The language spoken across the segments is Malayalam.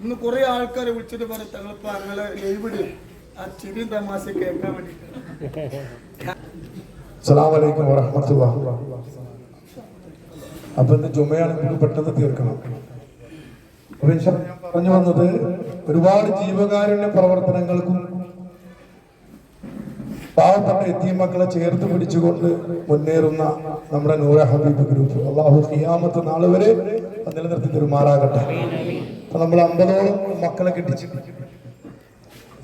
ഇന്ന് കുറെ ആൾക്കാരെ വിളിച്ചിട്ട് പറയും തങ്ങളിപ്പോ അങ്ങനെ ലൈവിൽ ആ ചിരി തമാശ കേൾക്കാൻ വറഹ്മത്തുള്ളാഹി അപ്പൊ ഇന്ന് ചുമയാണ് നമുക്ക് പെട്ടെന്ന് തീർക്കണം. അപ്പൊ ഞാൻ പറഞ്ഞു വന്നത് ഒരുപാട് ജീവകാരുണ്യ പ്രവർത്തനങ്ങൾക്കും പാവപ്പെട്ട എത്തിയ മക്കളെ ചേർത്ത് പിടിച്ചുകൊണ്ട് മുന്നേറുന്ന നമ്മുടെ നൂറ ഹബീബ് ഗ്രൂപ്പ്. അള്ളാഹു ഖിയാമത്ത് നാളെ വരെ നിലനിർത്തി തരുമാറാകട്ടെ. നമ്മൾ അമ്പതോളം മക്കളെ കിട്ടിച്ചു.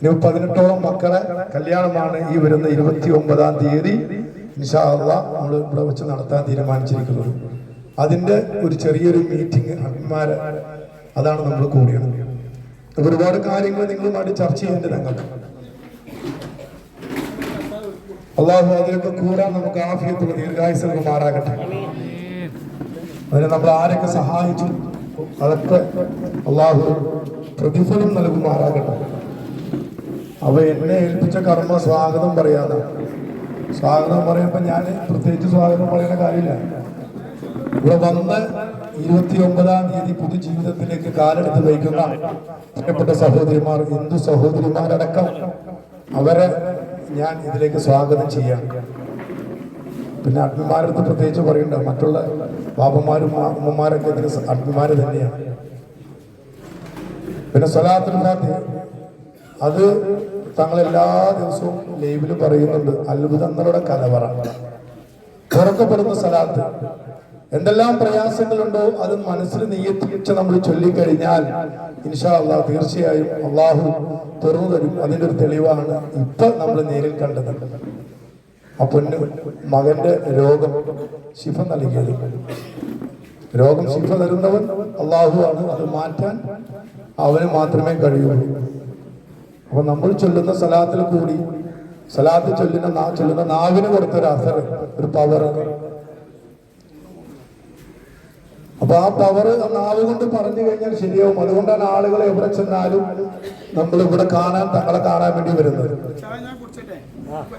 ഇനി പതിനെട്ടോളം മക്കളെ കല്യാണമാണ് ഈ വരുന്ന ഇരുപത്തി ഒമ്പതാം തീയതി. നിഷാള്ള നമ്മൾ ഇവിടെ വെച്ച് നടത്താൻ തീരുമാനിച്ചിരിക്കുന്നത്. അതിന്റെ ഒരു ചെറിയൊരു മീറ്റിംഗ് അമ്മമാരെ അതാണ് നമ്മൾ കൂടിയത്. ഒരുപാട് കാര്യങ്ങൾ നിങ്ങളുമായിട്ട് ചർച്ച ചെയ്യേണ്ടത് ഞങ്ങൾക്ക്. അള്ളാഹു അതിലൊക്കെ കൂടാൻ നമുക്ക് ആഫിയത്തുള്ള ദീർഘായുസങ്ങൾ മാറാകട്ടെ. അതിന് നമ്മൾ ആരൊക്കെ സഹായിച്ചു? അതൊക്കെ അള്ളാഹു പ്രതിഫലം നൽകുമാറാകട്ടെ. അവ എന്നെ ഏൽപ്പിച്ച കർമ്മ സ്വാഗതം പറയാതെ സ്വാഗതം പറയുമ്പോൾ ഞാൻ പ്രത്യേകിച്ച് സ്വാഗതം പറയുന്ന കാര്യമില്ല. ഇവിടെ വന്ന് ഇരുപത്തി ഒമ്പതാം തീയതി പുതുജീവിതത്തിലേക്ക് കാലെടുത്ത് വയ്ക്കുന്ന പ്രിയപ്പെട്ട സഹോദരിമാർ ഹിന്ദു സഹോദരിമാരടക്കം അവരെ ഞാൻ ഇതിലേക്ക് സ്വാഗതം ചെയ്യാം. പിന്നെ അഡ്മിമാരടുത്ത് പ്രത്യേകിച്ച് പറയണ്ട മറ്റുള്ള ബാബന്മാരും അമ്മമാരൊക്കെ ഇതിന് അഡ്മിമാര് തന്നെയാണ്. പിന്നെ സ്വലാത്തുൽ അത് തങ്ങൾ എല്ലാ ദിവസവും ലൈവിൽ പറയുന്നുണ്ട്. അത്ഭുതങ്ങളുടെ കലവറ. തുറക്കപ്പെടുന്ന സ്ഥലത്ത് എന്തെല്ലാം പ്രയാസങ്ങളുണ്ടോ അത് മനസ്സിൽ നിയത്തിച്ച് നമ്മൾ ചൊല്ലിക്കഴിഞ്ഞാൽ ഇൻഷാ അള്ളാഹ് തീർച്ചയായും അള്ളാഹു തുറന്നു തരും. അതിന്റെ ഒരു തെളിവാണ് ഇപ്പൊ നമ്മൾ നേരിൽ കണ്ടത്. ആ പൊന്ന് മകന്റെ രോഗം ശിഫ നൽകിയത്. രോഗം ശിഫ തരുന്നവൻ അള്ളാഹു ആണ്. അത് മാറ്റാൻ അവന് മാത്രമേ കഴിയുള്ളൂ. അപ്പൊ നമ്മൾ ചൊല്ലുന്ന സലാത്തിൽ കൂടി സലാത്ത് ചൊല്ലുന്ന ചൊല്ലുന്ന നാവിന് കൊടുത്തൊരു അസർ ഒരു പവർ അപ്പൊ ആ പവർ നാവ് കൊണ്ട് പറഞ്ഞു കഴിഞ്ഞാൽ ശരിയാവും. അതുകൊണ്ടാണ് ആളുകൾ എവിടെ ചെന്നാലും നമ്മൾ ഇവിടെ കാണാൻ തങ്ങളെ കാണാൻ വേണ്ടി വരുന്നത്.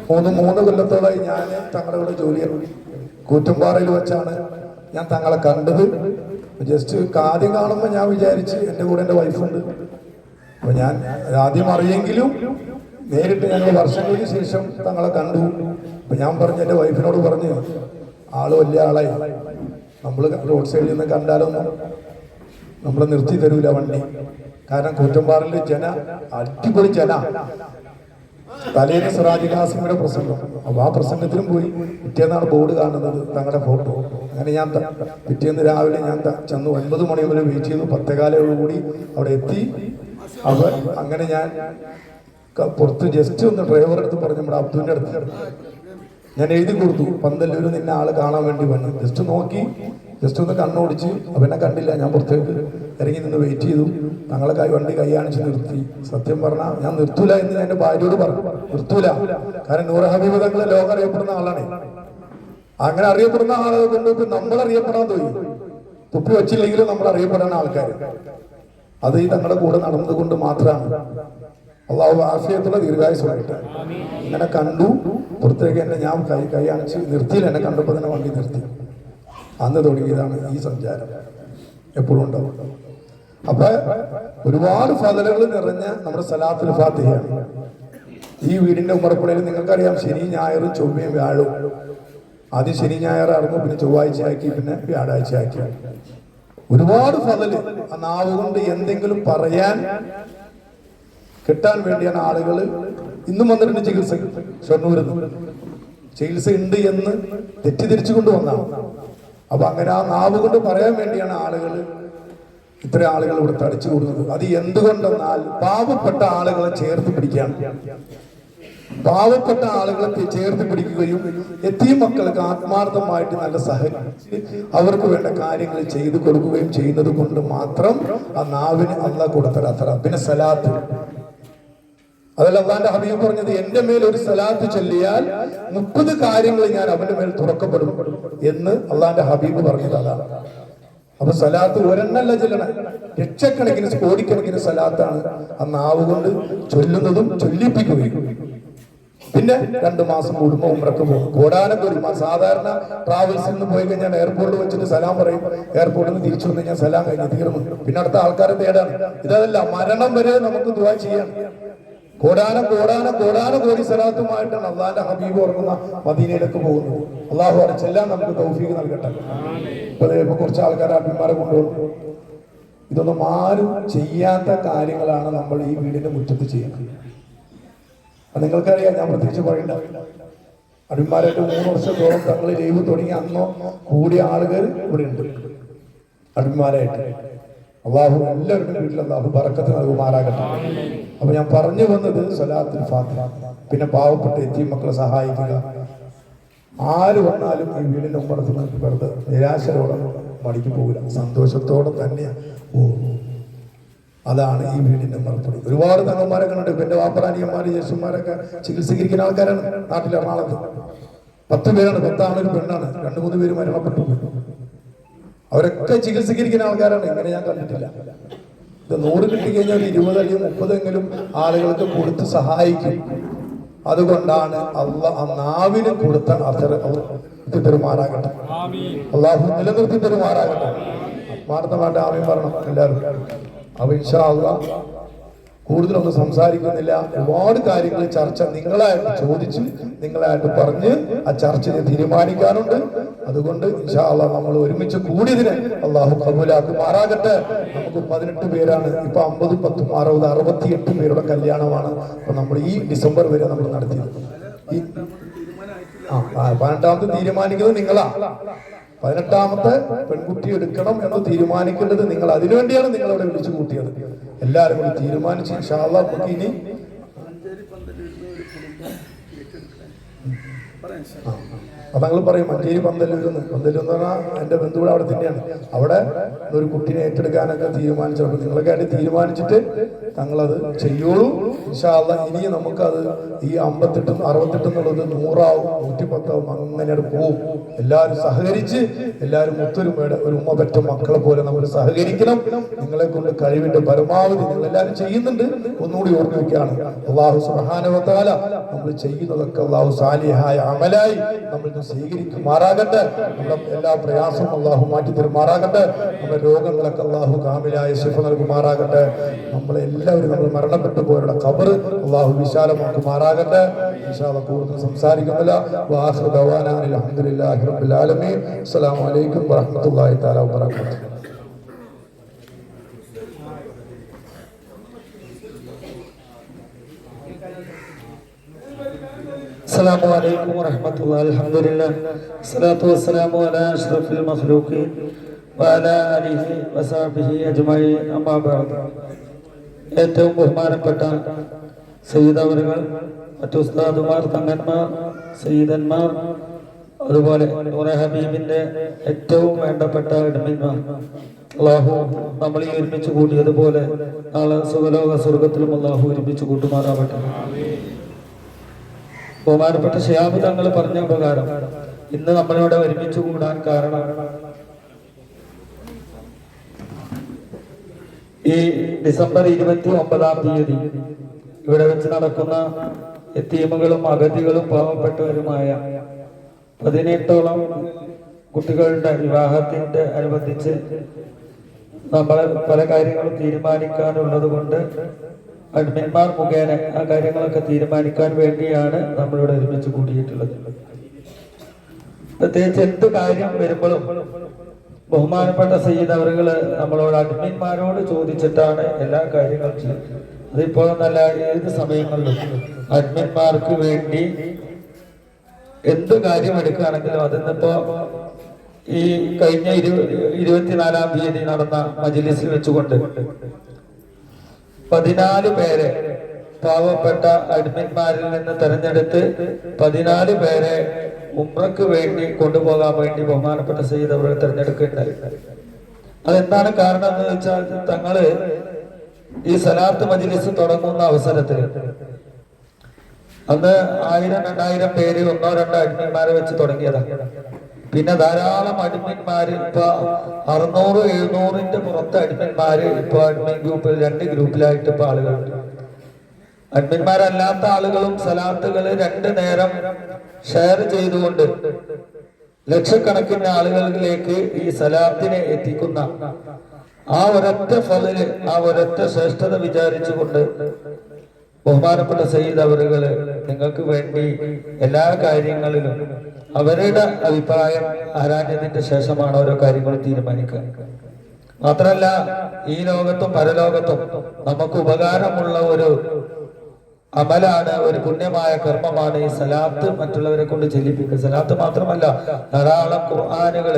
മൂന്ന് മൂന്ന് കൊല്ലത്തോളായി ഞാൻ തങ്ങളുടെ കൂടെ ജോലി. കൂറ്റമ്പാറയിൽ വെച്ചാണ് ഞാൻ തങ്ങളെ കണ്ടത്. ജസ്റ്റ് ആദ്യം കാണുമ്പോൾ ഞാൻ വിചാരിച്ച് എന്റെ കൂടെ എന്റെ വൈഫുണ്ട്. അപ്പൊ ഞാൻ ആദ്യം അറിയെങ്കിലും നേരിട്ട് ഞങ്ങൾ വർഷങ്ങൾക്ക് ശേഷം തങ്ങളെ കണ്ടു. അപ്പൊ ഞാൻ പറഞ്ഞു എന്റെ വൈഫിനോട് പറഞ്ഞു ആൾ വലിയ ആളായി. നമ്മൾ റോഡ് സൈഡിൽ നിന്ന് കണ്ടാലൊന്നും നമ്മളെ നിർത്തി തരൂല വണ്ടി. കാരണം കൂറ്റമ്പാറിൽ ജന അടിപൊളി ജന. തലേന്ന് സിറാജ് പ്രസംഗം. അപ്പൊ ആ പ്രസംഗത്തിലും പോയി പിറ്റേന്നാണ് ബോർഡ് കാണുന്നത് തങ്ങളുടെ ഫോട്ടോ. അങ്ങനെ ഞാൻ പിറ്റേന്ന് രാവിലെ ഞാൻ ചെന്ന് ഒൻപത് മണി വരെ വെയിറ്റ് ചെയ്തു. പത്തേകാലോടുകൂടി അവിടെ എത്തി. അപ്പോൾ അങ്ങനെ ഞാൻ പുറത്ത് ജസ്റ്റ് ഒന്ന് ഡ്രൈവറെ അടുത്ത് പറഞ്ഞു നമ്മുടെ അബ്ദുവിന്റെ അടുത്ത്. ഞാൻ എഴുതി കൊടുത്തു. പന്തല്ലൂര് നിന്നെ ആൾ കാണാൻ വേണ്ടി വന്നു. ജസ്റ്റ് നോക്കി. ജസ്റ്റ് ഒന്ന് കണ്ണോടിച്ച് അവനെ കണ്ടില്ല ഞാൻ പുറത്തേക്ക് ഇറങ്ങി നിന്ന് വെയിറ്റ് ചെയ്തു. ഞങ്ങളെ കൈ വണ്ടി കൈ കാണിച്ച് നിർത്തി. സത്യം പറഞ്ഞാൽ ഞാൻ നിർത്തൂല എന്ന് എന്റെ ഭാര്യയോട് പറഞ്ഞു. നിർത്തൂല. കാരണം നൂറ് ലോകം അറിയപ്പെടുന്ന ആളാണ്. അങ്ങനെ അറിയപ്പെടുന്ന ആളുകൾ കൊണ്ട് ഇപ്പം നമ്മൾ അറിയപ്പെടാൻ തോന്നി. തുപ്പി വച്ചില്ലെങ്കിലും നമ്മൾ അറിയപ്പെടാൻ ആൾക്കാർ അത് ഈ തങ്ങളുടെ കൂടെ നടന്നതുകൊണ്ട് മാത്രമാണ്. അള്ളാഹു ആശയത്തുള്ള ദീർഘായുസമായിട്ട് ഇങ്ങനെ കണ്ടു. പുറത്തേക്ക് എന്നെ ഞാൻ കൈ കൈ അണിച്ച് നിർത്തിയില്ല. എന്നെ കണ്ടപ്പോൾ തന്നെ വണ്ടി നിർത്തി. അന്ന് തുടങ്ങിയതാണ് ഈ സഞ്ചാരം. എപ്പോഴും ഉണ്ടാവും. അപ്പൊ ഒരുപാട് ഫതലുകൾ നിറഞ്ഞ നമ്മുടെ സലാത്തുൽ ഫാത്തിഹയാണ്. ഈ വീടിന്റെ ഉമ്മറപ്പുഴയിൽ നിങ്ങൾക്കറിയാം ശനി ഞായറും ചൊവ്വയും വ്യാഴവും. ആദ്യം ശനി ഞായറായിരുന്നു പിന്നെ ചൊവ്വാഴ്ച ആക്കി പിന്നെ വ്യാഴാഴ്ച ആക്കി ഒരുപാട് ഫതൽ ആ നാവ് കൊണ്ട് എന്തെങ്കിലും പറയാൻ കിട്ടാൻ വേണ്ടിയാണ് ആളുകൾ ഇന്നും വന്നിട്ടുണ്ട് ചികിത്സ ഷൊർണൂരിൽ ചികിത്സ ഉണ്ട് എന്ന് തെറ്റിദ്ധരിച്ചു കൊണ്ടുവന്നാണ് അപ്പൊ അങ്ങനെ ആ നാവ് കൊണ്ട് പറയാൻ വേണ്ടിയാണ് ആളുകൾ ഇത്ര ആളുകൾ ഇവിടെ തടിച്ചു കൂടുന്നത്. അത് എന്തുകൊണ്ടെന്നാൽ പാവപ്പെട്ട ആളുകളെ ചേർത്ത് പിടിക്കാൻ പാവപ്പെട്ട ആളുകളെ ചേർത്ത് പിടിക്കുകയും എത്തിയ മക്കൾക്ക് ആത്മാർത്ഥമായിട്ട് നല്ല സഹകരിച്ച് അവർക്ക് വേണ്ട കാര്യങ്ങൾ ചെയ്തു കൊടുക്കുകയും ചെയ്യുന്നത് കൊണ്ട് മാത്രം ആ നാവിന് അല്ല കൊടുത്തരാത്ര പിന്നെ സലാത്ത്. അതല്ല അള്ളാന്റെ ഹബീബ് പറഞ്ഞത് എന്റെ മേൽ ഒരു സലാത്ത് ചൊല്ലിയാൽ മുപ്പത് കാര്യങ്ങൾ ഞാൻ അവന്റെ മേൽ തുറക്കപ്പെടും എന്ന് അള്ളാന്റെ ഹബീബ് പറഞ്ഞത് അതാണ്. അപ്പൊ സലാത്ത് ഒരെണ്ണല്ല ചെല്ലണം. ലക്ഷക്കണക്കിന് കോടിക്കണക്കിന് സലാത്താണ് ആ നാവ് കൊണ്ട് ചൊല്ലുന്നതും ചൊല്ലിപ്പിക്കുകയും. പിന്നെ രണ്ട് മാസം കൂടുമ്പോൾ ഉമ്രക്ക് പോകും. കോടാനക്കൊരു സാധാരണ ട്രാവൽസിൽ നിന്ന് പോയി കഴിഞ്ഞാൽ എയർപോർട്ടിൽ വെച്ചിട്ട് സലാം പറയും. എയർപോർട്ടിൽ നിന്ന് തിരിച്ചു വന്നു കഴിഞ്ഞാൽ സലാം കഴിഞ്ഞ് തീർന്നു. പിന്നെ അടുത്ത ആൾക്കാരെ തേടാണ്. ഇതല്ല മരണം വരെ നമുക്ക് ദുവാ ചെയ്യാം. കോടാന കോടാന കോടാന കോടി സ്ഥലത്തുമായിട്ടാണ് അള്ളാന്റെ ഹബീബ് ഉറങ്ങുന്ന മദീനയിലേക്ക് പോകുന്നത് അള്ളാഹു അടച്ചെല്ലാം നമുക്ക് തൗഫീക്ക് നൽകട്ടെ. ഇപ്പൊ ഇപ്പൊ കുറച്ച് ആൾക്കാർ അഭിമാനം കൊണ്ടുപോകും ഇതൊന്നും ആരും ചെയ്യാത്ത കാര്യങ്ങളാണ് നമ്മൾ ഈ വീടിന്റെ മുറ്റത്ത് ചെയ്യുന്നത്. അത് നിങ്ങൾക്കറിയാം ഞാൻ പ്രത്യേകിച്ച് പറയണ്ട. അടിമാരായിട്ട് മൂന്ന് വർഷത്തോളം തങ്ങൾ ലൈവ് തുടങ്ങി അന്നോ കൂടിയ ആളുകൾ ഇവിടെ ഉണ്ട്. അടിമാരായിട്ട് അള്ളാഹു എല്ലാവരുടെയും വീട്ടിൽ അള്ളാഹു പറക്കത്ത് നൽകുമാറാകട്ടെ അപ്പൊ ഞാൻ പറഞ്ഞു വന്നത് സലാത്തുൽ ഫാത്തിഹ. പിന്നെ പാവപ്പെട്ട എത്തി മക്കളെ സഹായിക്കുക. ആര് വന്നാലും ഈ വീടിന്റെ മുമ്പടത്ത് നമുക്ക് വെറുതെ നിരാശരോടെ മടിക്ക് പോകില്ല സന്തോഷത്തോടെ തന്നെ ഓ അതാണ് ഈ വീടിന്റെ മറുപടി ഒരുപാട് തങ്ങന്മാരെ കണ്ടിട്ട് ഇപ്പൊ എന്റെ വാപ്പറാനിയന്മാര് ജ്യേഷ്ഠന്മാരൊക്കെ ചികിത്സീകരിക്കുന്ന ആൾക്കാരാണ് നാട്ടിൽ എറണാകുളത്ത്. പത്ത് പേരാണ് പത്താണ് ഒരു പെണ്ണാണ്. രണ്ടു മൂന്ന് പേര് മരണപ്പെട്ടു. അവരൊക്കെ ചികിത്സിക്കുന്ന ആൾക്കാരാണ്. ഇങ്ങനെ ഞാൻ കണ്ടിട്ടില്ല. ഇത് നൂറ് കിട്ടിക്കഴിഞ്ഞാൽ ഒരു ഇരുപത് അല്ലെങ്കിൽ മുപ്പതെങ്കിലും ആളുകൾക്ക് കൊടുത്ത് സഹായിക്കും. അതുകൊണ്ടാണ് അള്ള ആ നാവിന് കൊടുത്ത അസർ തെരുമാറാകട്ടെ അള്ളാഹു നിലനിർത്തി തെരുമാറാകട്ടെ ആത്മാർത്ഥമായിട്ട് ആമയും പറയണം എല്ലാവരും. അപ്പൊ ഇൻഷാ അള്ളാഹ് കൂടുതലൊന്നും സംസാരിക്കുന്നില്ല. ഒരുപാട് കാര്യങ്ങൾ ചർച്ച നിങ്ങളായിട്ട് ചോദിച്ച് നിങ്ങളായിട്ട് പറഞ്ഞ് ആ ചർച്ചയെ തീരുമാനിക്കാനുണ്ട്. അതുകൊണ്ട് ഇൻഷാ അള്ളാഹ് നമ്മൾ ഒരുമിച്ച് കൂടിയതിന് അള്ളാഹു കബൂലാക്കുമാറാകട്ടെ നമുക്ക് പതിനെട്ട് പേരാണ്. ഇപ്പൊ അമ്പത് പത്തും അറുപത് അറുപത്തി എട്ട് പേരുടെ കല്യാണമാണ്. അപ്പൊ നമ്മൾ ഈ ഡിസംബർ വരെ നമ്മൾ നടത്തിയത്. ഈ ആ, പതിനെട്ടാമത്തെ തീരുമാനിക്കുന്നത് നിങ്ങളാ. പതിനെട്ടാമത്തെ പെൺകുട്ടി എടുക്കണം എന്ന് തീരുമാനിക്കേണ്ടത് നിങ്ങൾ. അതിനുവേണ്ടിയാണ് നിങ്ങളവിടെ വിളിച്ചു കൂട്ടിയത്. എല്ലാവരും കൂടി തീരുമാനിച്ച് നമുക്ക് ഇനി ആ, അപ്പൊ ഞങ്ങൾ പറയും മഞ്ചേരി പന്തലൂരെന്ന് പന്തല്ലൂർ എന്ന് പറഞ്ഞാൽ എന്റെ ബന്ധുവിടെ അവിടെ തന്നെയാണ്. അവിടെ ഒരു കുട്ടീനെ ഏറ്റെടുക്കാനൊക്കെ തീരുമാനിച്ചപ്പോൾ നിങ്ങളൊക്കെ ആയിട്ട് തീരുമാനിച്ചിട്ട് തങ്ങളത് ചെയ്യുള്ളൂ. ഇൻഷാല്ല ഇനി നമുക്കത് ഈ അമ്പത്തെട്ടും അറുപത്തെട്ടും എന്നുള്ളത് നൂറാവും നൂറ്റിപ്പത്താവും അങ്ങനെ പോവും. എല്ലാവരും സഹകരിച്ച് എല്ലാവരും ഒത്തൊരുമയുടെ ഒരു ഉമ്മ പറ്റ മക്കളെ പോലെ നമ്മൾ സഹകരിക്കണം. നിങ്ങളെ കൊണ്ട് കഴിവിന്റെ പരമാവധി നിങ്ങൾ എല്ലാവരും ചെയ്യുന്നുണ്ട്. ഒന്നുകൂടി ഓർമ്മിക്കുകയാണ് അള്ളാഹു സുഹാനവത്താല നമ്മൾ ചെയ്യുന്നതൊക്കെ അള്ളാഹു സാലിഹായ അമലായി. നമ്മൾ സ്വീകരിക്കുമാറാകട്ടെ നമ്മുടെ എല്ലാ പ്രയാസവും അള്ളാഹു മാറ്റി തരുമാറാകട്ടെ നമ്മുടെ രോഗങ്ങളൊക്കെ അള്ളാഹു കാമിലായ ശിഫ നൽകുമാറാകട്ടെ നമ്മളെ എല്ലാവരും നമ്മൾ മരണപ്പെട്ടു പോയവരുടെ കബർ അള്ളാഹു വിശാലമാക്കുമാറാകട്ടെ വിശാല കൂടുതൽ സംസാരിക്കുന്നില്ല. വാഹു ദവാനാൻ അലഹമുല്ലാഹി റബ്ബിൽ ആലമീൻ. അസ്സലാമു അലൈക്കും السلام عليكم ورحمة الله الحمد لله الصلاة والسلام على أشرف المخلوقين وعلى آله وصحبه أجمعين أما بعد ഏറ്റവും ബഹുമാനപ്പെട്ട സയ്യിദവറുകൾ മറ്റു ഉസ്താദുമാർ തങ്ങന്മാർ സയ്യിദന്മാർ അതുപോലെ നൂറെ ഹബീബിന്റെ ഏറ്റവും വേണ്ടപ്പെട്ട ഇടമിന്മാർ അള്ളാഹു നമ്മൾ ഈ ഒരുമിച്ച് കൂടിയതുപോലെ നാളെ സുഖലോക സ്വർഗത്തിലും അള്ളാഹു ഒരുമിച്ച് കൂട്ടുമാറാവട്ടെ ബഹുമാനപ്പെട്ട ഷിയാബ് തങ്ങൾ പറഞ്ഞ ഉപകാരം. ഇന്ന് നമ്മളിവിടെ ഒരുമിച്ച് കൂടാൻ കാരണം ഈ ഡിസംബർ ഇരുപത്തി ഒമ്പതാം തീയതി ഇവിടെ വെച്ച് നടക്കുന്ന എത്തീമുകളും അഗതികളും പാവപ്പെട്ടവരുമായ പതിനെട്ടോളം കുട്ടികളുടെ വിവാഹത്തിന്റെ അനുബന്ധിച്ച് നമ്മൾ പല കാര്യങ്ങളും തീരുമാനിക്കാനുള്ളത് കൊണ്ട് അഡ്മിന്മാർ മുഖേന ആ കാര്യങ്ങളൊക്കെ തീരുമാനിക്കാൻ വേണ്ടിയാണ് നമ്മളിവിടെ ഒരുമിച്ച് കൂടിയിട്ടുള്ളത്. പ്രത്യേകിച്ച് എന്ത് കാര്യം വരുമ്പോഴും ബഹുമാനപ്പെട്ട സയ്യിദ് അവറുകൾ നമ്മളോട് അഡ്മിന്മാരോട് ചോദിച്ചിട്ടാണ് എല്ലാ കാര്യങ്ങളും ചെയ്യുന്നത്. അതിപ്പോ നല്ല ഏത് സമയങ്ങളിലും അഡ്മിന്മാർക്ക് വേണ്ടി എന്ത് കാര്യം എടുക്കുകയാണെങ്കിലും അതിന്നിപ്പോ ഈ കഴിഞ്ഞ ഇരു ഇരുപത്തിനാലാം തീയതി നടന്ന മജിലിസിൽ വെച്ചുകൊണ്ട് പതിനാല് പേരെ പാവപ്പെട്ട അഡ്മിന്മാരിൽ നിന്ന് തെരഞ്ഞെടുത്ത് പതിനാല് പേരെ ഉംറക്ക് വേണ്ടി കൊണ്ടുപോകാൻ വേണ്ടി ബഹുമാനപ്പെട്ട സയ്യിദ് അവർ തെരഞ്ഞെടുക്കുകയുണ്ടായി. അതെന്താണ് കാരണം എന്ന് വെച്ചാൽ തങ്ങൾ ഈ സലാത്ത് മജിലിസ് തുടങ്ങുന്ന അവസരത്തിൽ അന്ന് ആയിരം രണ്ടായിരം പേര് ഒന്നോ രണ്ടോ അഡ്മിന്മാരെ വെച്ച് തുടങ്ങിയതാണ് പിന്നെ ധാരാളം അഡ്മിന്മാര് ഇപ്പൊ അറുന്നൂറ് എഴുന്നൂറിന്റെ പുറത്ത് അഡ്മിന്മാര് ഇപ്പൊ അഡ്മിൻ ഗ്രൂപ്പിൽ രണ്ട് ഗ്രൂപ്പിലായിട്ട് ഇപ്പൊ ആളുകളുണ്ട്. അഡ്മിന്മാരല്ലാത്ത ആളുകളും സലാത്തുകൾ രണ്ട് നേരം ഷെയർ ചെയ്തുകൊണ്ട് ലക്ഷക്കണക്കിന് ആളുകളിലേക്ക് ഈ സലാത്തിനെ എത്തിക്കുന്ന ആ ഒരൊറ്റ ഫലിൽ ആ ഒരൊറ്റ ശ്രേഷ്ഠത വിചാരിച്ചുകൊണ്ട് ബഹുമാനപ്പെട്ട സയ്യിദ് അവരുകൾ നിങ്ങൾക്ക് വേണ്ടി എല്ലാ കാര്യങ്ങളിലും അവരുടെ അഭിപ്രായം ആരാഞ്ഞതിന്റെ ശേഷമാണ് ഓരോ കാര്യങ്ങളും തീരുമാനിക്കുക. മാത്രല്ല ഈ ലോകത്തും പരലോകത്തും നമുക്ക് ഉപകാരമുള്ള ഒരു അമലാണ് ഒരു പുണ്യമായ കർമ്മമാണ് ഈ സലാത്ത് മറ്റുള്ളവരെ കൊണ്ട് ചെല്ലിപ്പിക്കുക. സലാത്ത് മാത്രമല്ല ധാരാളം ഖുർആാനുകൾ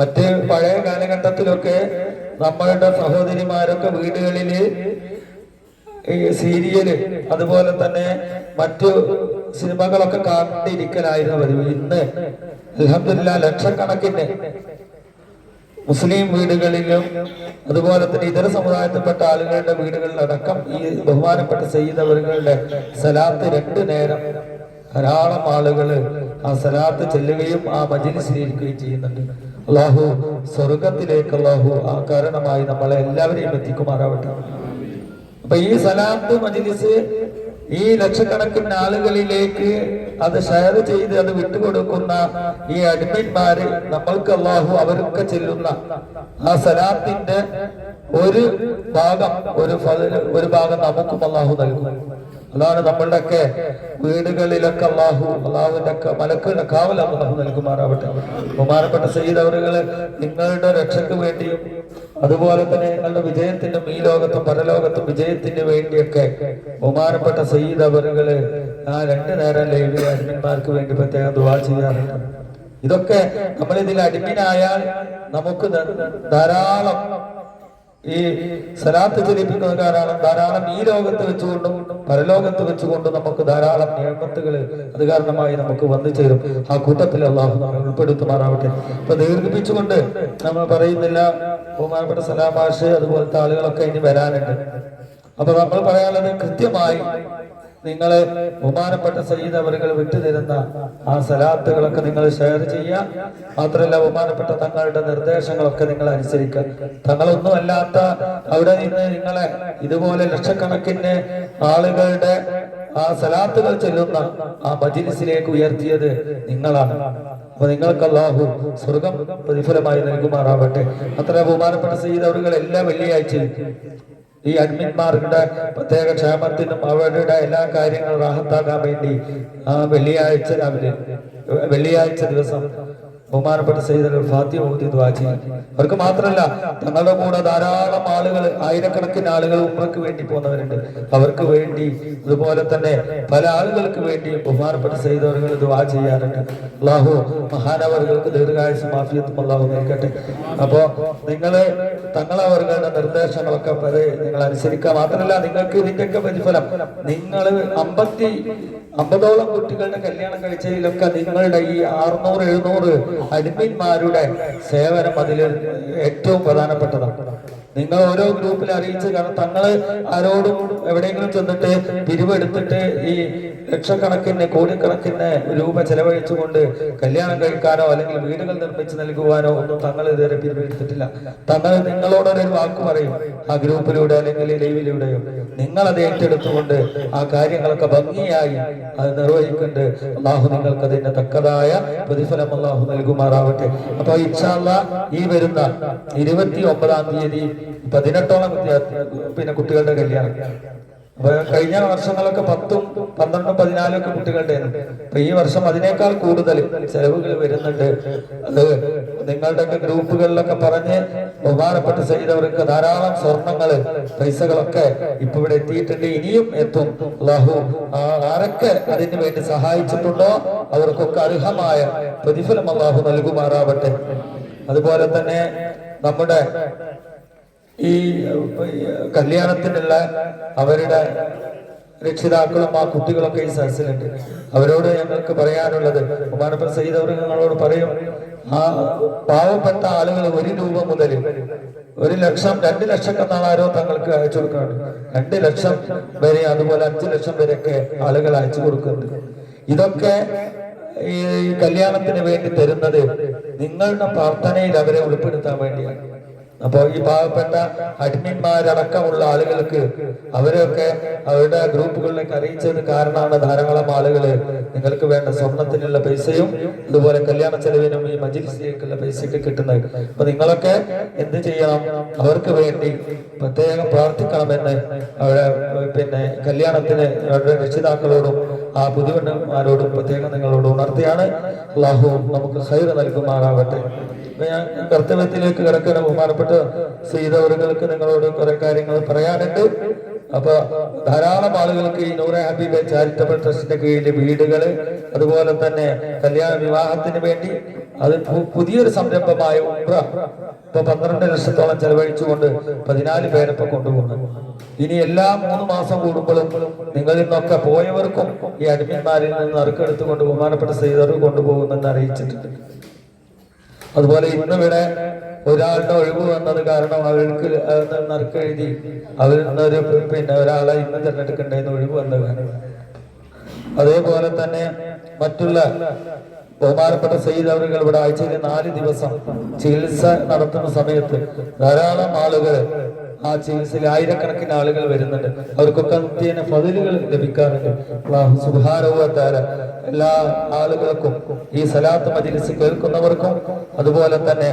മറ്റ് പഴയ കാലഘട്ടത്തിലൊക്കെ നമ്മളുടെ സഹോദരിമാരൊക്കെ വീടുകളിൽ ഈ സീരിയൽ അതുപോലെ തന്നെ മറ്റു സിനിമകളൊക്കെ കണ്ടിരിക്കലായിരുന്നു ഇന്ന് അലഹമില്ല ലക്ഷക്കണക്കിന് മുസ്ലിം വീടുകളിലും അതുപോലെ തന്നെ ഇതര സമുദായത്തിൽപ്പെട്ട ആളുകളുടെ വീടുകളിലടക്കം ഈ ബഹുമാനപ്പെട്ട ചെയ്തവരുടെ സലാത്ത് രണ്ടു നേരം ധാരാളം ആളുകൾ ആ സലാത്ത് ചെല്ലുകയും ആ മജിലിസിലിരിക്കുകയും ചെയ്യുന്നുണ്ട്. അള്ളാഹു സ്വർഗത്തിലേക്ക് അള്ളാഹു ആ കാരണമായി നമ്മളെ എല്ലാവരെയും എത്തിക്കുമാറാവട്ടെ. അപ്പൊ ഈ സലാത്ത് മജിലിസ് ഈ ലക്ഷക്കണക്കിന് ആളുകളിലേക്ക് അത് ഷെയർ ചെയ്ത് അത് വിട്ടുകൊടുക്കുന്ന ഈ അഡ്മിന്മാര് നമ്മൾക്ക് അള്ളാഹു അവരൊക്കെ ചെല്ലുന്ന ആ സലാത്തിന്റെ ഒരു ഭാഗം ഒരു ഒരു ഭാഗം നമുക്കും അള്ളാഹു നൽകും. അതാണ് നമ്മളുടെയൊക്കെ വീടുകളിലൊക്കെ അള്ളാഹു അള്ളാഹുവിന്റെ മലക്കുകളുടെ കാവൽ അള്ളാഹു നൽകുമാറാവട്ടെ. ബഹുമാനപ്പെട്ട സയ്യിദ് നിങ്ങളുടെ രക്ഷയ്ക്ക് വേണ്ടിയും അതുപോലെ തന്നെ നിങ്ങളുടെ വിജയത്തിന്റെ ഈ ലോകത്തും പരലോകത്തും വിജയത്തിന് വേണ്ടിയൊക്കെ ബഹുമാനപ്പെട്ട സയ്യിദ് അവറുകൾ ആ രണ്ടു നേരം ലൈവിലെ അഡ്മിന്മാർക്ക് വേണ്ടി പ്രത്യേകം ദുവാ ചെയ്യാറുണ്ട്. ഇതൊക്കെ നമ്മളിതിൽ അടിമിനായാൽ നമുക്ക് ധാരാളം ഈ സലാത്ത് ചൊല്ലിപ്പിക്കുന്ന ധാരാളം ധാരാളം ഈ ലോകത്ത് വെച്ചുകൊണ്ടും പരലോകത്ത് വെച്ചുകൊണ്ടും നമുക്ക് ധാരാളം നിയമത്തുകൾ അത് കാരണമായി നമുക്ക് വന്നു ചേരും. ആ കൂട്ടത്തിൽ അള്ളാഹു നമ്മെ ഉൾപ്പെടുത്തുമാറാവട്ടെ. അപ്പൊ ദീർഘിപ്പിച്ചുകൊണ്ട് നമ്മൾ പറയുന്നില്ല ബഹുമാനപ്പെട്ട സലാമാഷ് അതുപോലത്തെ ആളുകളൊക്കെ ഇനി വരാനുണ്ട്. അപ്പൊ നമ്മൾ പറയാനുള്ളത് കൃത്യമായി നിങ്ങളെ ബഹുമാനപ്പെട്ട സയ്യിദ് അവരുകൾ വിട്ടുതരുന്ന ആ സലാത്തുകളൊക്കെ നിങ്ങൾ ഷെയർ ചെയ്യുക. മാത്രമല്ല ബഹുമാനപ്പെട്ട തങ്ങളുടെ നിർദ്ദേശങ്ങളൊക്കെ നിങ്ങൾ അനുസരിക്കുക. തങ്ങളൊന്നുമല്ലാത്ത അവിടെ നിന്ന് നിങ്ങളെ ഇതുപോലെ ലക്ഷക്കണക്കിന് ആളുകളുടെ ആ സലാത്തുകൾ ചെല്ലുന്ന ആ മജിലിസിലേക്ക് ഉയർത്തിയത് നിങ്ങളാണ്. അപ്പൊ നിങ്ങൾക്ക് അള്ളാഹു സ്വർഗം പ്രതിഫലമായി നൽകുമാറാവട്ടെ. അത്ര ബഹുമാനപ്പെട്ട സയ്യിദ് അവരുകൾ എല്ലാ വെള്ളിയാഴ്ചയും ഈ അഡ്മിന്മാരുടെ പ്രത്യേക ക്ഷേമത്തിനും അവരുടെ എല്ലാ കാര്യങ്ങളും റാഹത്താക്കാൻ വേണ്ടി ആ വെള്ളിയാഴ്ച രാവിലെ വെള്ളിയാഴ്ച ദിവസം ബഹുമാനപ്പെട്ട സൈദൽ ഫാത്തിമ ഊതി ദ്വാ അവർക്ക് മാത്രമല്ല തങ്ങളുടെ കൂടെ ധാരാളം ആളുകൾ ആയിരക്കണക്കിന് ആളുകൾ ഉമ്രക്ക് വേണ്ടി പോകുന്നവരുണ്ട്. അവർക്ക് വേണ്ടി അതുപോലെ തന്നെ പല ആളുകൾക്ക് വേണ്ടി ബഹുമാനപ്പെട്ട സൈദവറുകൾ ദ്വാ ചെയ്യാറുണ്ട്. അള്ളാഹു മഹാനവറുകൾക്ക് ദീർഘായുസ് മാഫിയത്തും അള്ളാഹു നൽകട്ടെ. അപ്പോ നിങ്ങൾ തങ്ങളവറുകളുടെ നിർദ്ദേശങ്ങളൊക്കെ അത് നിങ്ങൾ അനുസരിക്കുക. മാത്രമല്ല നിങ്ങൾക്ക് ഇതിന്റെയൊക്കെ പ്രതിഫലം. നിങ്ങൾ അമ്പത്തി അമ്പതോളം കുട്ടികളുടെ കല്യാണം കഴിച്ചതിലൊക്കെ നിങ്ങളുടെ ഈ അറുന്നൂറ് എഴുന്നൂറ് അഡ്മിന്മാരുടെ സേവനം അതിൽ ഏറ്റവും പ്രധാനപ്പെട്ടതാണ്. നിങ്ങൾ ഓരോ ഗ്രൂപ്പിൽ അറിയിച്ച് കാരണം തങ്ങൾ ആരോടും എവിടെയെങ്കിലും ചെന്നിട്ട് പിരിവെടുത്തിട്ട് ഈ ലക്ഷക്കണക്കിന് കോടിക്കണക്കിന് രൂപ ചെലവഴിച്ചുകൊണ്ട് കല്യാണം കഴിക്കാനോ അല്ലെങ്കിൽ വീടുകൾ നിർമ്മിച്ച് നൽകുവാനോ ഒന്നും തങ്ങൾ ഇതുവരെ പിരിവെടുത്തിട്ടില്ല. തങ്ങൾ നിങ്ങളോടൊരു വാക്ക് പറയും. ആ ഗ്രൂപ്പിലൂടെ അല്ലെങ്കിൽ ലൈവിലൂടെയോ. നിങ്ങൾ അത് ഏറ്റെടുത്തുകൊണ്ട് ആ കാര്യങ്ങളൊക്കെ ഭംഗിയായി അത് നിർവഹിക്കുന്നുണ്ട്. അള്ളാഹു നിങ്ങൾക്ക് അതിന്റെ തക്കതായ പ്രതിഫലം അള്ളാഹു നൽകുമാറാവട്ടെ. അപ്പൊ ഇൻഷാല്ല ഈ വരുന്ന ഇരുപത്തി ഒമ്പതാം തീയതി പതിനെട്ടോളം വിദ്യാർത്ഥി പിന്നെ കുട്ടികളുടെ കല്യാണം. കഴിഞ്ഞ വർഷങ്ങളൊക്കെ പത്തും പന്ത്രണ്ടും പതിനാലും ഒക്കെ കുട്ടികളുടെ അപ്പൊ ഈ വർഷം അതിനേക്കാൾ കൂടുതൽ ചെലവുകൾ വരുന്നുണ്ട്. അത് നിങ്ങളുടെയൊക്കെ ഗ്രൂപ്പുകളിലൊക്കെ പറഞ്ഞ് ബഹുമാനപ്പെട്ട ചെയ്തവർക്ക് ധാരാളം സ്വർണങ്ങൾ പൈസകളൊക്കെ ഇപ്പൊ ഇവിടെ എത്തിയിട്ടുണ്ട്. ഇനിയും എത്തും. ആ ആരൊക്കെ അതിന് വേണ്ടി സഹായിച്ചിട്ടുണ്ടോ അവർക്കൊക്കെ അർഹമായ പ്രതിഫലം അള്ളാഹു നൽകുമാറാവട്ടെ. അതുപോലെ തന്നെ നമ്മുടെ ഈ കല്യാണത്തിനുള്ള അവരുടെ രക്ഷിതാക്കളും ആ കുട്ടികളൊക്കെ ഈ സദസ്സിലുണ്ട്. അവരോട് ഞങ്ങൾക്ക് പറയാനുള്ളത് ബഹുമാനപ്പെട്ട അവർ ഞങ്ങളോട് പറയും ആ പാവപ്പെട്ട ആളുകൾ ഒരു രൂപ മുതൽ ഒരു ലക്ഷം രണ്ട് ലക്ഷം ആരോ തങ്ങൾക്ക് അയച്ചു കൊടുക്കാറുണ്ട്. രണ്ട് ലക്ഷം വരെ അതുപോലെ അഞ്ചു ലക്ഷം വരെയൊക്കെ ആളുകൾ അയച്ചു കൊടുക്കുന്നുണ്ട്. ഇതൊക്കെ ഈ കല്യാണത്തിന് വേണ്ടി തരുന്നത് നിങ്ങളുടെ പ്രാർത്ഥനയിൽ അവരെ ഉൾപ്പെടുത്താൻ വേണ്ടിയാണ്. അപ്പോൾ ഈ പാവപ്പെട്ട അഡ്മിന്മാരടക്കമുള്ള ആളുകൾക്ക് അവരെയൊക്കെ അവരുടെ ഗ്രൂപ്പുകളിലേക്ക് അറിയിച്ചത് കാരണമാണ് ധാരാളം ആളുകൾ നിങ്ങൾക്ക് വേണ്ട സ്വർണത്തിനുള്ള പൈസയും അതുപോലെ കല്യാണ ചെലവിനും ഈ മജിലിസിലേക്കുള്ള പൈസയൊക്കെ കിട്ടുന്നത്. അപ്പൊ നിങ്ങളൊക്കെ എന്ത് ചെയ്യണം? അവർക്ക് വേണ്ടി പ്രത്യേകം പ്രാർത്ഥിക്കണമെന്ന് അവരെ പിന്നെ കല്യാണത്തിന് അവരുടെ രക്ഷിതാക്കളോടും ആ പുതുവണ്ണന്മാരോടും പ്രത്യേകം നിങ്ങളോട് ഉണർത്തിയാണ്. അള്ളാഹു നമുക്ക് ഹൈർ നൽകുമാറാവട്ടെ ഞാൻ കർത്തവ്യത്തിലേക്ക് കിടക്കുന്ന ബഹുമാനപ്പെട്ട് സീതവറുകൾക്ക് നിങ്ങളോട് കുറെ കാര്യങ്ങൾ പറയാനുണ്ട്. അപ്പൊ ധാരാളം ആളുകൾക്ക് ഈ നൂറെ ഹബീബ് ചാരിറ്റബിൾ ട്രസ്റ്റിന്റെ കീഴിൽ വീടുകൾ അതുപോലെ തന്നെ കല്യാണ വിവാഹത്തിന് വേണ്ടി അത് പുതിയൊരു സംരംഭമായ ഉംറ ഇപ്പൊ പന്ത്രണ്ട് ലക്ഷത്തോളം ചെലവഴിച്ചുകൊണ്ട് പതിനാല് പേരൊക്കെ കൊണ്ടുപോകുന്നു. ഇനി എല്ലാ മൂന്ന് മാസം കൂടുമ്പോഴും നിങ്ങളിൽ നിന്നൊക്കെ പോയവർക്കും ഈ അടിമന്മാരിൽ നിന്ന് നറുക്കെടുത്തുകൊണ്ട് ബഹുമാനപ്പെട്ട സീതർ കൊണ്ടുപോകുമെന്ന് അറിയിച്ചിട്ടുണ്ട്. അതുപോലെ ഇന്നിവിടെ ഒരാളുടെ ഒഴിവ് വന്നത് കാരണം അവർക്ക് നറുക്ക് എഴുതി അവരിൽ പിന്നെ ഒരാളെ ഇന്ന് തിരഞ്ഞെടുക്കണ്ടേന്ന് ഒഴിവ് വന്നത്. അതേപോലെ തന്നെ മറ്റുള്ള ബഹുമാനപ്പെട്ട സയ്യിദ് അവറുകൾ ഇവിടെ ആഴ്ചയിൽ നാല് ദിവസം ചികിത്സ നടത്തുന്ന സമയത്ത് ധാരാളം ആളുകൾ ആ ചികിത്സയിൽ ആയിരക്കണക്കിന് ആളുകൾ വരുന്നുണ്ട്. അവർക്കൊക്കെ നിത്യേന ഫതിലുകൾ ലഭിക്കാറുണ്ട്. വ എല്ലാ ആളുകൾക്കും ഈ സലാത്ത് മജിലിസ് കേൾക്കുന്നവർക്കും അതുപോലെ തന്നെ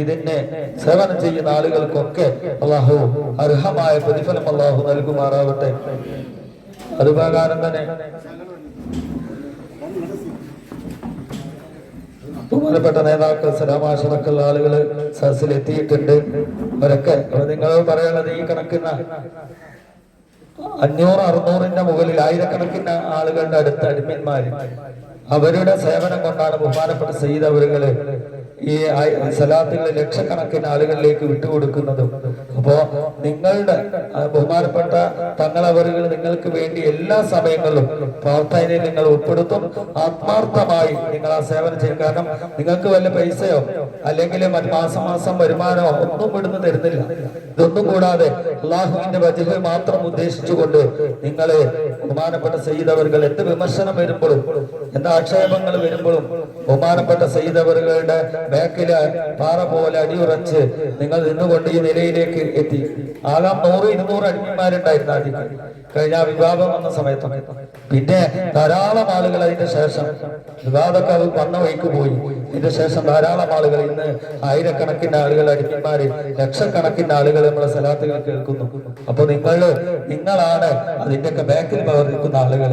ഇതിനെ സേവനം ചെയ്യുന്ന ആളുകൾക്കൊക്കെ അള്ളാഹു അർഹമായ പ്രതിഫലം അള്ളാഹു നൽകുമാറാവട്ടെ. അതുപ്രകാരം തന്നെ ബഹുമാനപ്പെട്ട നേതാക്കൾ സ്ഥലമാശ്രമക്കുള്ള ആളുകൾ സദസ്സിൽ എത്തിയിട്ടുണ്ട്. അവരൊക്കെ നിങ്ങൾ പറയാനുള്ളത് ഈ കണക്കിന് അഞ്ഞൂറ് അറുന്നൂറിന്റെ മുകളിൽ ആയിരക്കണക്കിന് ആളുകളുടെ അടുത്ത് അടിമന്മാര് അവരുടെ സേവനം കൊണ്ടാണ് ബഹുമാനപ്പെട്ട സയ്യിദ് ഈ സലാത്തിന്റെ ലക്ഷക്കണക്കിന് ആളുകളിലേക്ക് വിട്ടുകൊടുക്കുന്നതും. അപ്പോ നിങ്ങളുടെ ബഹുമാനപ്പെട്ട തങ്ങളവറുകൾ നിങ്ങൾക്ക് വേണ്ടി എല്ലാ സമയങ്ങളിലും പ്രാർത്ഥനയിൽ നിങ്ങൾ ഉൾപ്പെടുത്തും. ആത്മാർത്ഥമായി നിങ്ങൾ ആ സേവനം ചെയ്യും. കാരണം നിങ്ങൾക്ക് വല്ല പൈസയോ അല്ലെങ്കിൽ മാസം മാസം വരുമാനമോ ഒന്നും ഇവിടുന്ന് തരുന്നില്ല. ഇതൊന്നും കൂടാതെ അള്ളാഹുവിന്റെ വജുഹ് മാത്രം ഉദ്ദേശിച്ചുകൊണ്ട് നിങ്ങളെ ബഹുമാനപ്പെട്ട സയ്യിദവറുകൾ എന്ത് വിമർശനം വരുമ്പോഴും എന്ത് ആക്ഷേപങ്ങൾ വരുമ്പോഴും ബഹുമാനപ്പെട്ട സയ്യിദവറുകളുടെ ബാക്കിൽ പാറ പോലെ അടിയുറച്ച് നിങ്ങൾ നിന്നുകൊണ്ട് ഈ നിലയിലേക്ക് എത്തി. ആകാം നൂറ് ഇരുന്നൂറ് അടിമന്മാരുണ്ടായിരുന്നു ആദ്യം. കഴിഞ്ഞ വിവാദം വന്ന സമയത്ത്. പിന്നെ ധാരാളം ആളുകൾ അതിന്റെ ശേഷം വിവാദമൊക്കെ അത് വന്ന വഴിക്ക് പോയി. ഇതിന്റെ ശേഷം ധാരാളം ആളുകൾ ഇന്ന് ആയിരക്കണക്കിന് ആളുകൾ അടിമന്മാര് ലക്ഷക്കണക്കിന് ആളുകൾ നമ്മളെ സ്ഥലത്തുകൾ കേൾക്കുന്നു. അപ്പൊ നിങ്ങൾ നിങ്ങളാണ് അതിന്റെയൊക്കെ ബാക്കിൽ പ്രവർത്തിക്കുന്ന ആളുകൾ.